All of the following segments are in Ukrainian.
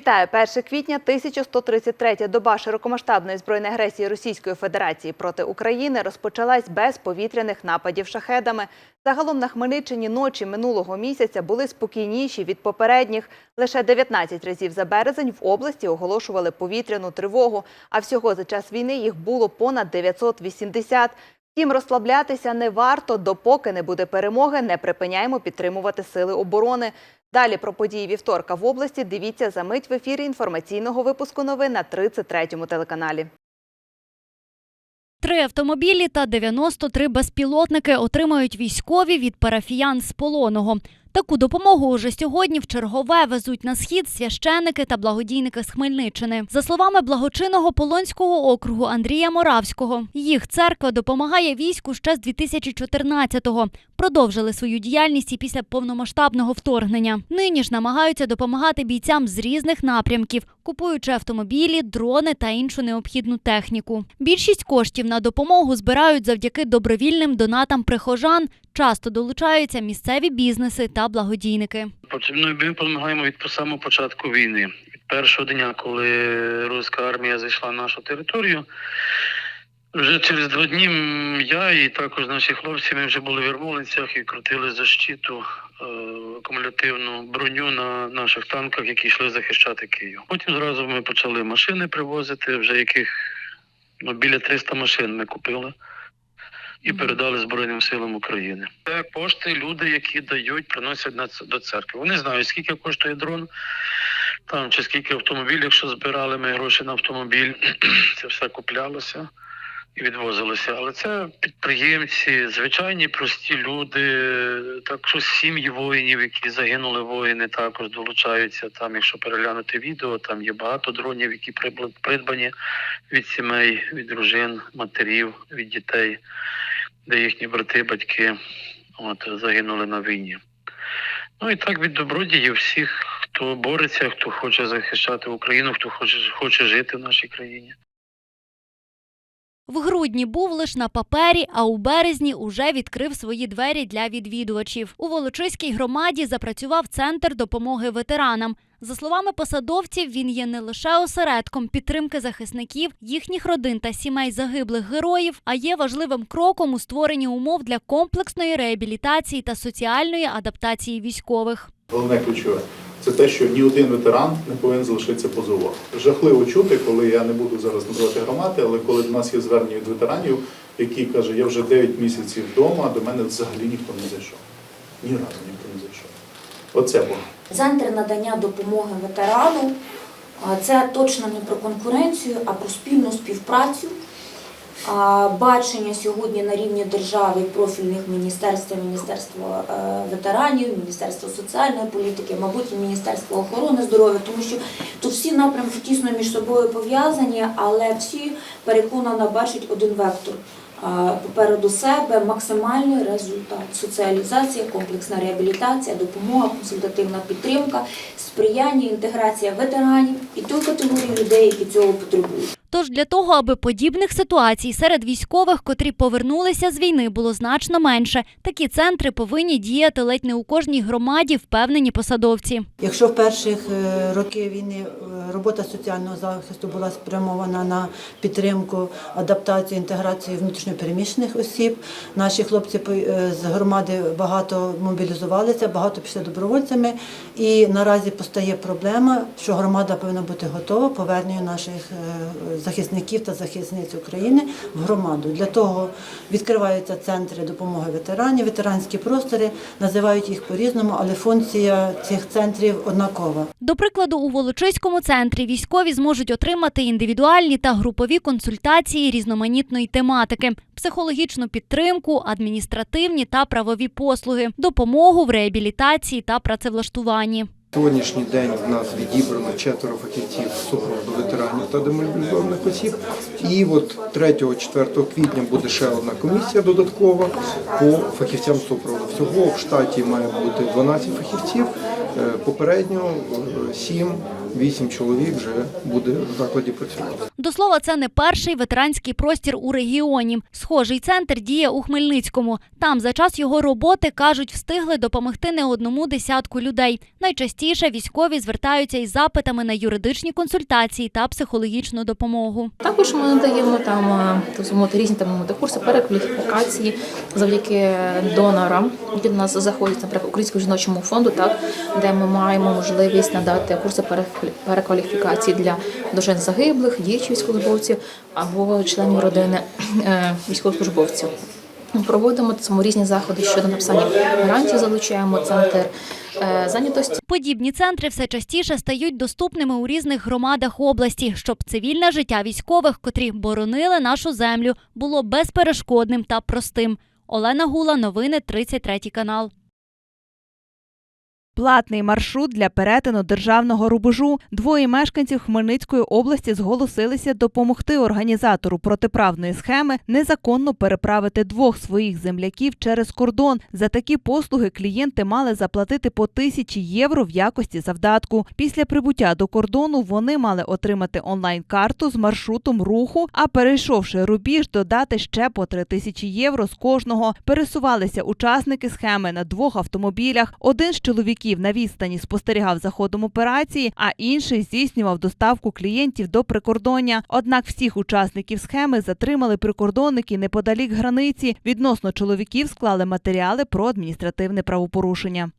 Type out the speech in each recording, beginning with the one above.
Вітаю 1 квітня 1133 доба широкомасштабної збройної агресії Російської Федерації проти України розпочалась без повітряних нападів шахедами. Загалом на Хмельниччині ночі минулого місяця були спокійніші від попередніх. Лише 19 разів за березень в області оголошували повітряну тривогу. А всього за час війни їх було понад 980. Втім, розслаблятися не варто, допоки не буде перемоги, не припиняємо підтримувати сили оборони. Далі про події вівторка в області дивіться за мить в ефірі інформаційного випуску новин на 33-му телеканалі. Три автомобілі та 93 безпілотники отримають військові від парафіян з полоного. Таку допомогу уже сьогодні в чергове везуть на схід священики та благодійники з Хмельниччини. За словами благочинного Полонського округу Андрія Моравського, їх церква допомагає війську ще з 2014-го. Продовжили свою діяльність і після повномасштабного вторгнення. Нині ж намагаються допомагати бійцям з різних напрямків, купуючи автомобілі, дрони та іншу необхідну техніку. Більшість коштів на допомогу збирають завдяки добровільним донатам прихожан. Часто долучаються місцеві бізнеси та благодійники. Потрібно ми допомагаємо від самого початку війни. Першого дня, коли руська армія зайшла на нашу територію. Вже через два дні я і також наші хлопці ми вже були в Ярмолинцях і крутили защиту е, акумулятивну броню на наших танках, які йшли захищати Київ. Потім зразу ми почали машини привозити, вже яких ну, біля 300 машин ми купили і передали Збройним силам України. Це кошти, люди, які дають, приносять на до церкви. Вони знають, скільки коштує дрон, там чи скільки автомобілів, якщо збирали ми гроші на автомобіль, це все куплялося і відвозилося. Але це підприємці, звичайні прості люди, також сім'ї воїнів, які загинули воїни, також долучаються. Там, якщо переглянути відео, там є багато дронів, які придбані від сімей, від дружин, матерів, від дітей, де їхні брати, батьки от, загинули на війні. Ну і так від добродіїв всіх, хто бореться, хто хоче захищати Україну, хто хоче, хоче жити в нашій країні. В грудні був лише на папері, а у березні уже відкрив свої двері для відвідувачів. У Волочиській громаді запрацював центр допомоги ветеранам. За словами посадовців, він є не лише осередком підтримки захисників, їхніх родин та сімей загиблих героїв, а є важливим кроком у створенні умов для комплексної реабілітації та соціальної адаптації військових. Головне ключове це те, що ні один ветеран не повинен залишитися поза. Жахливо чути, коли я не буду зараз називати громади, але коли до нас є звернення від ветеранів, які каже, я вже 9 місяців вдома, а до мене взагалі ніхто не зайшов. Ні разу ніхто не зайшов. Оце було. Центр надання допомоги ветерану це точно не про конкуренцію, а про спільну співпрацю. Бачення сьогодні на рівні держави профільних міністерств, Міністерство е, ветеранів, Міністерство соціальної політики, мабуть, і Міністерство охорони здоров'я, тому що тут всі напрямки тісно між собою пов'язані, але всі переконано бачать один вектор. Попереду себе максимальний результат соціалізація, комплексна реабілітація, допомога, консультативна підтримка, сприяння, інтеграція ветеранів і тої категорії людей, які цього потребують. Тож для того, аби подібних ситуацій серед військових, котрі повернулися з війни, було значно менше, такі центри повинні діяти ледь не у кожній громаді, впевнені посадовці. Якщо в перших е, роки війни е, робота соціального захисту була спрямована на підтримку, адаптацію, інтеграцію внутрішньопереміщених осіб, наші хлопці е, з громади багато мобілізувалися, багато пішли добровольцями. І наразі постає проблема, що громада повинна бути готова поверненню наших захисників та захисниць України в громаду. Для того відкриваються центри допомоги ветеранів, ветеранські простори, називають їх по-різному, але функція цих центрів однакова. До прикладу, у Волочиському центрі військові зможуть отримати індивідуальні та групові консультації різноманітної тематики, психологічну підтримку, адміністративні та правові послуги, допомогу в реабілітації та працевлаштуванні. Сьогоднішній день в нас відібрано четверо фахівців супроводу ветеранів та демобілізованих осіб. І от 3-4 квітня буде ще одна комісія додаткова по фахівцям супроводу. Всього в штаті має бути 12 фахівців. Е, Попередньо 7-8 чоловік вже буде в закладі працювати. До слова, це не перший ветеранський простір у регіоні. Схожий центр діє у Хмельницькому. Там за час його роботи кажуть, встигли допомогти не одному десятку людей. Найчастіше військові звертаються із запитами на юридичні консультації та психологічну допомогу. Також ми надаємо там мовити, різні там курси перекваліфікації завдяки донорам, які до нас заходять, наприклад, Українському жіночому фонду, так де ми маємо можливість надати курси переквалі- перекваліфікації для дружин загиблих, військовослужбовців або членів родини е, військовослужбовців. Проводимо само різні заходи щодо написання грантів, залучаємо центр е, зайнятості. Подібні центри все частіше стають доступними у різних громадах області, щоб цивільне життя військових, котрі боронили нашу землю, було безперешкодним та простим. Олена Гула, новини 33 канал. Платний маршрут для перетину державного рубежу. Двоє мешканців Хмельницької області зголосилися допомогти організатору протиправної схеми незаконно переправити двох своїх земляків через кордон. За такі послуги клієнти мали заплатити по тисячі євро в якості завдатку. Після прибуття до кордону вони мали отримати онлайн-карту з маршрутом руху, а перейшовши рубіж, додати ще по три тисячі євро з кожного. Пересувалися учасники схеми на двох автомобілях. Один з чоловіків на відстані спостерігав за ходом операції, а інший здійснював доставку клієнтів до прикордоння. Однак всіх учасників схеми затримали прикордонники неподалік границі. Відносно чоловіків склали матеріали про адміністративне правопорушення.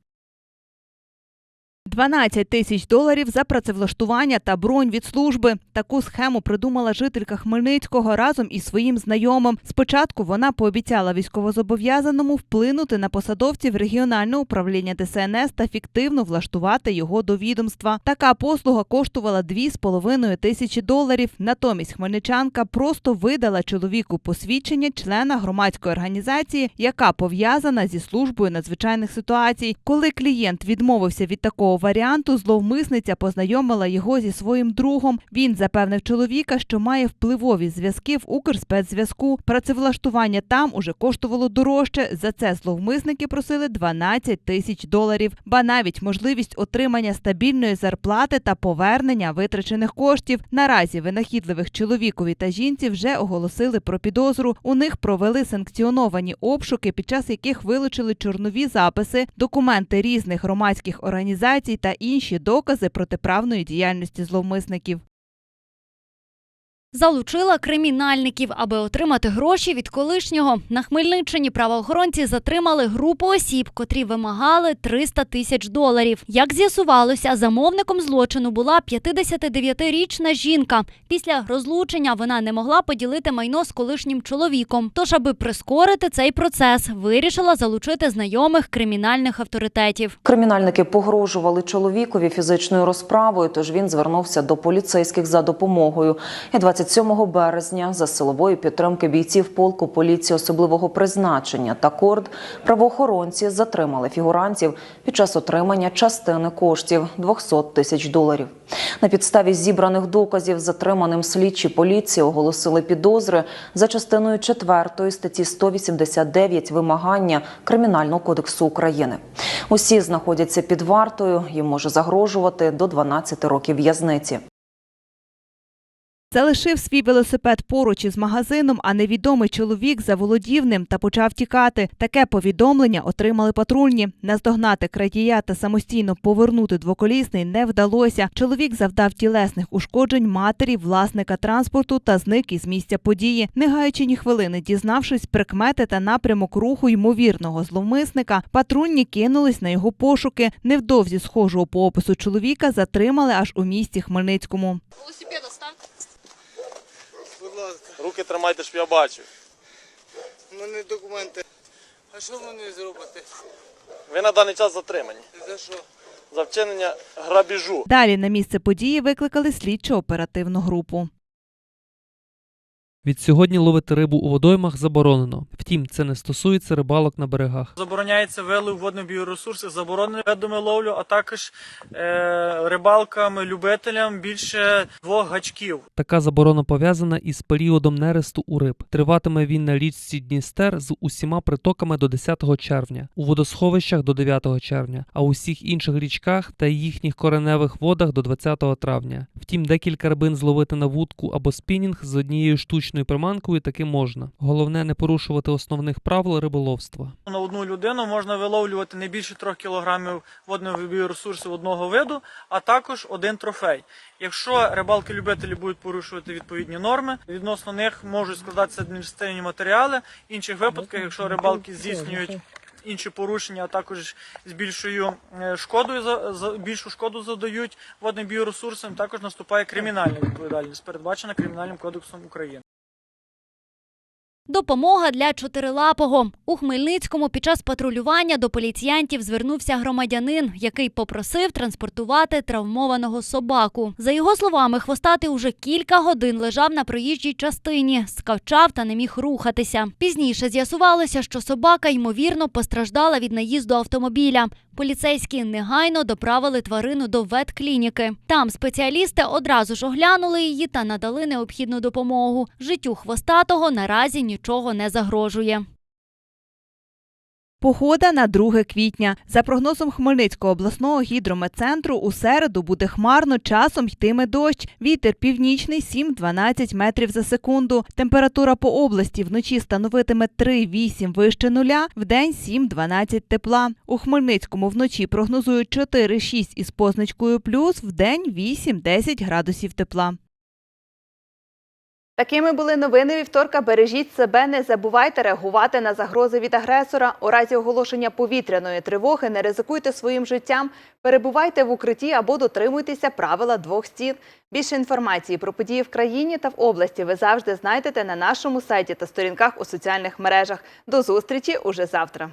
12 тисяч доларів за працевлаштування та бронь від служби. Таку схему придумала жителька Хмельницького разом із своїм знайомим. Спочатку вона пообіцяла військовозобов'язаному вплинути на посадовців регіонального управління ДСНС та фіктивно влаштувати його до відомства. Така послуга коштувала 2,5 тисячі доларів. Натомість хмельничанка просто видала чоловіку посвідчення члена громадської організації, яка пов'язана зі службою надзвичайних ситуацій. Коли клієнт відмовився від такого варіанту, зловмисниця познайомила його зі своїм другом. Він запевнив чоловіка, що має впливові зв'язки в Укрспецзв'язку. Працевлаштування там уже коштувало дорожче. За це зловмисники просили 12 тисяч доларів, ба навіть можливість отримання стабільної зарплати та повернення витрачених коштів. Наразі винахідливих чоловікові та жінці вже оголосили про підозру. У них провели санкціоновані обшуки, під час яких вилучили чорнові записи, документи різних громадських організацій та інші докази протиправної діяльності зловмисників. Залучила кримінальників, аби отримати гроші від колишнього. На Хмельниччині правоохоронці затримали групу осіб, котрі вимагали 300 тисяч доларів. Як з'ясувалося, замовником злочину була 59-річна жінка. Після розлучення вона не могла поділити майно з колишнім чоловіком. Тож, аби прискорити цей процес, вирішила залучити знайомих кримінальних авторитетів. Кримінальники погрожували чоловікові фізичною розправою, тож він звернувся до поліцейських за допомогою. І 27 березня за силової підтримки бійців полку поліції особливого призначення та корд правоохоронці затримали фігурантів під час отримання частини коштів 200 тисяч доларів. На підставі зібраних доказів затриманим слідчі поліції оголосили підозри за частиною 4 статті 189 вимагання Кримінального кодексу України. Усі знаходяться під вартою, їм може загрожувати до 12 років в'язниці. Залишив свій велосипед поруч із магазином, а невідомий чоловік заволодів ним та почав тікати. Таке повідомлення отримали патрульні. Наздогнати крадія та самостійно повернути двоколісний не вдалося. Чоловік завдав тілесних ушкоджень матері власника транспорту та зник із місця події. Не гаючи ні хвилини, дізнавшись прикмети та напрямок руху ймовірного зловмисника, патрульні кинулись на його пошуки. Невдовзі схожого по опису чоловіка затримали аж у місті Хмельницькому. Руки тримайте, щоб я бачив. У мене документи. А що мені зробити? Ви на даний час затримані За що? за вчинення грабіжу. Далі на місце події викликали слідчо оперативну групу. Відсьогодні ловити рибу у водоймах заборонено. Втім, це не стосується рибалок на берегах. Забороняється вилив водних біоресурсів, заборонені видами ловлю, а також е, рибалкам, любителям більше двох гачків. Така заборона пов'язана із періодом нересту у риб. Триватиме він на річці Дністер з усіма притоками до 10 червня, у водосховищах до 9 червня, а у всіх інших річках та їхніх кореневих водах до 20 травня. Втім, декілька рибин зловити на вудку або спінінг з однією штучною приманкою таки можна. Головне не порушувати основних правил риболовства. На одну людину можна виловлювати не більше 3 кг водного біоресурсу одного виду, а також один трофей. Якщо рибалки-любителі будуть порушувати відповідні норми, відносно них можуть складатися адміністративні матеріали. В інших випадках, якщо рибалки здійснюють інші порушення, а також з більшою е, шкодою за більшу шкоду задають водним біоресурсам, також наступає кримінальна відповідальність, передбачена Кримінальним кодексом України. Допомога для чотирилапого у Хмельницькому під час патрулювання до поліціянтів звернувся громадянин, який попросив транспортувати травмованого собаку. За його словами, хвостатий уже кілька годин лежав на проїжджій частині, скавчав та не міг рухатися. Пізніше з'ясувалося, що собака ймовірно постраждала від наїзду автомобіля. Поліцейські негайно доправили тварину до ветклініки. Там спеціалісти одразу ж оглянули її та надали необхідну допомогу. Життю хвостатого наразі нічого не загрожує. Погода на 2 квітня. За прогнозом Хмельницького обласного гідрометцентру, у середу буде хмарно, часом йтиме дощ. Вітер північний 7-12 метрів за секунду. Температура по області вночі становитиме 3-8 вище нуля, вдень 7-12 тепла. У Хмельницькому вночі прогнозують 4-6 із позначкою плюс, вдень 8-10 градусів тепла. Такими були новини вівторка. Бережіть себе, не забувайте реагувати на загрози від агресора. У разі оголошення повітряної тривоги не ризикуйте своїм життям, перебувайте в укритті або дотримуйтеся правила двох стін. Більше інформації про події в країні та в області ви завжди знайдете на нашому сайті та сторінках у соціальних мережах. До зустрічі уже завтра.